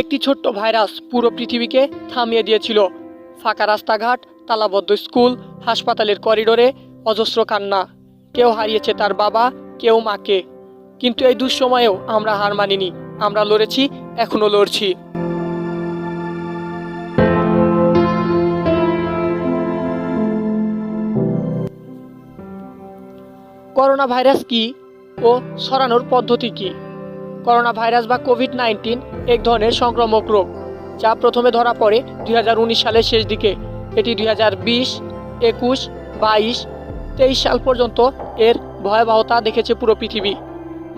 একটি ছোট্ট ভাইরাস পুরো পৃথিবীকে থামিয়ে দিয়েছিল। ফাঁকা রাস্তাঘাট, তালাবদ্ধ স্কুল, হাসপাতালের করিডোরে অজস্র কান্না। কেউ হারিয়েছে তার বাবা, কেউ মাকে। কিন্তু এই দুঃসময়েও আমরা হার মানিনি। আমরা লড়েছি, এখনও লড়ছি। করোনা ভাইরাস কি ও ছড়ানোর পদ্ধতি কি? করোনা ভাইরাস বা কোভিড নাইন্টিন এক ধরনের সংক্রামক রোগ, যা প্রথমে ধরা পড়ে দু হাজার উনিশ সালের শেষ দিকে। এটি দুই হাজার বিশ, একুশ, বাইশ, তেইশ সাল পর্যন্ত এর ভয়াবহতা দেখেছে পুরো পৃথিবী।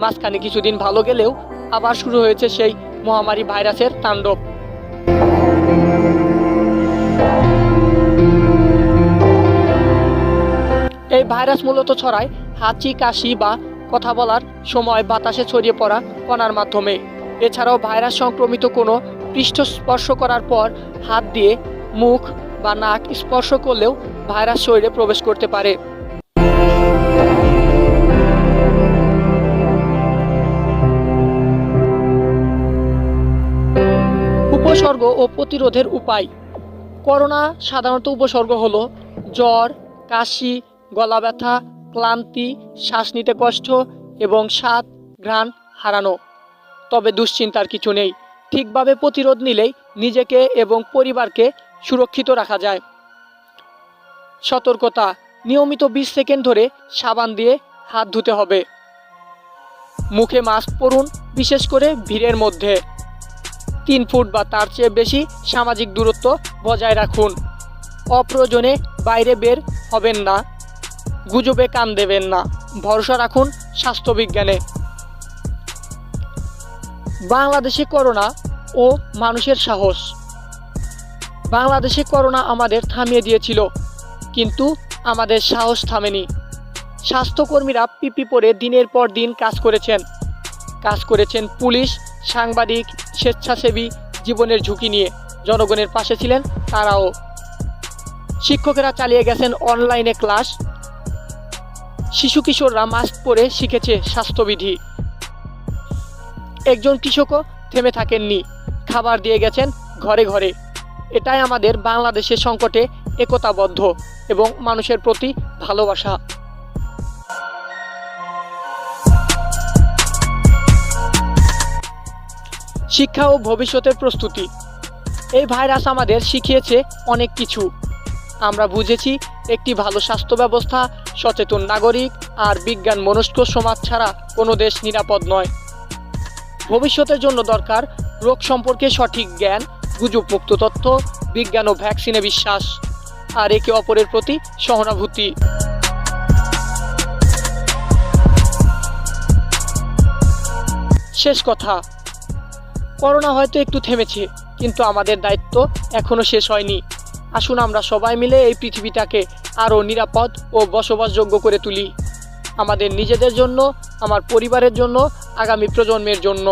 মাঝখানে কিছুদিন ভালো গেলেও আবার শুরু হয়েছে সেই মহামারী ভাইরাসের তাণ্ডব। এই ভাইরাস মূলত ছড়ায় হাঁচি, কাশি বা কথা বলার সময় বাতাসে ছড়িয়ে পড়া কণার মাধ্যমে। এছাড়াও ভাইরাস সংক্রমিত কোনো পৃষ্ঠ স্পর্শ করার পর হাত দিয়ে মুখ বা নাক স্পর্শ করলেও ভাইরাস শরীরে প্রবেশ করতে পারে। উপসর্গ ও প্রতিরোধের উপায়। করোনা সাধারণত উপসর্গ হলো জ্বর, কাশি গলা ব্যথা ক্লান্তি, শ্বাস নিতে কষ্ট এবং স্বাদ, ঘ্রাণ হারানো। তবে দুশ্চিন্তার কিছু নেই। ঠিকভাবে প্রতিরোধ নিলেই নিজেকে এবং পরিবারকে সুরক্ষিত রাখা যায়। সতর্কতা। নিয়মিত বিশ সেকেন্ড ধরে সাবান দিয়ে হাত ধুতে হবে। মুখে মাস্ক পরুন, বিশেষ করে ভিড়ের মধ্যে। তিন ফুট বা তার চেয়ে বেশি সামাজিক দূরত্ব বজায় রাখুন। অপ্রয়োজনে বাইরে বের হবেন না। গুজবে কান দেবেন না। ভরসা রাখুন স্বাস্থ্যবিজ্ঞানে বাংলাদেশে করোনা ও মানুষের সাহস। বাংলাদেশে করোনা আমাদের থামিয়ে দিয়েছিল, কিন্তু আমাদের সাহস থামেনি। স্বাস্থ্যকর্মীরা পিপি পরে দিনের পর দিন কাজ করেছেন। কাজ করেছেন পুলিশ, সাংবাদিক, স্বেচ্ছাসেবী জীবনের ঝুঁকি নিয়ে। জনগণের পাশে ছিলেন তারাও। শিক্ষকেরা চালিয়ে গেছেন অনলাইনে ক্লাস শিশু কিশোররা মাস্ক পরে শিখেছে স্বাস্থ্যবিধি। একজন কৃষকও থেমে থাকেননি। খাবার দিয়ে গেছেন ঘরে ঘরে। এটাই আমাদের বাংলাদেশের সংকটে একতাবদ্ধ এবং মানুষের প্রতি ভালোবাসা। শিক্ষা ও ভবিষ্যতের প্রস্তুতি। এই ভাইরাস আমাদের শিখিয়েছে অনেক কিছু। আমরা বুঝেছি একটি ভালো স্বাস্থ্য ব্যবস্থা, সচেতন নাগরিক আর বিজ্ঞান মনস্ক সমাজ ছাড়া কোনো দেশ নিরাপদ নয়। ভবিষ্যতের জন্য দরকার রোগ সম্পর্কে সঠিক জ্ঞান, গুজবমুক্ত তথ্য, বিজ্ঞান ও ভ্যাকসিনে বিশ্বাস আর একে অপরের প্রতি সহানুভূতি। শেষ কথা, করোনা হয়তো একটু থেমেছে, কিন্তু আমাদের দায়িত্ব এখনও শেষ হয়নি। আসুন আমরা সবাই মিলে এই পৃথিবীটাকে আরও নিরাপদ ও বসবাসযোগ্য করে তুলি। আমাদের নিজেদের জন্য, আমার পরিবারের জন্য, আগামী প্রজন্মের জন্য।